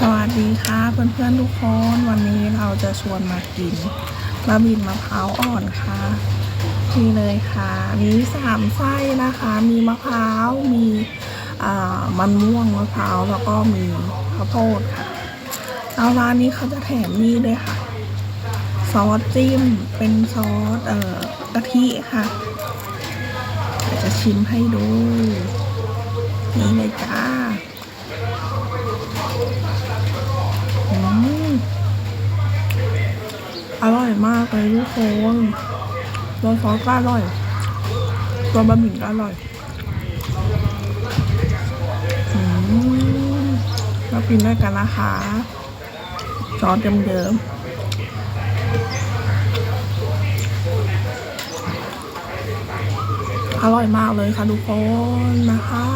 สวัสดีค่ะเพื่อนๆทุกคนวันนี้เราจะชวนมากินบะหมี่มะพร้าวอ่อนค่ะนี่เลยค่ะ มีสามไส้นะคะ มีมะพร้าวมีมันม่วงมะพร้าวแล้วก็มีข้าวโพดค่ะแล้วร้านนี้เขาจะแถมนี่ด้วยค่ะ ซอสจิ้มเป็นซอสเอ่อกะทิค่ะจะชิมให้ดู นี่เลยจ้า อร่อยมากเลยทุกคนตัวซอสก็อร่อย ตัวบะหมี่ก็อร่อยอมมากินด้วยกันนะคะซอสเดิมๆอร่อยมากเลยค่ะทุกคนนะคะ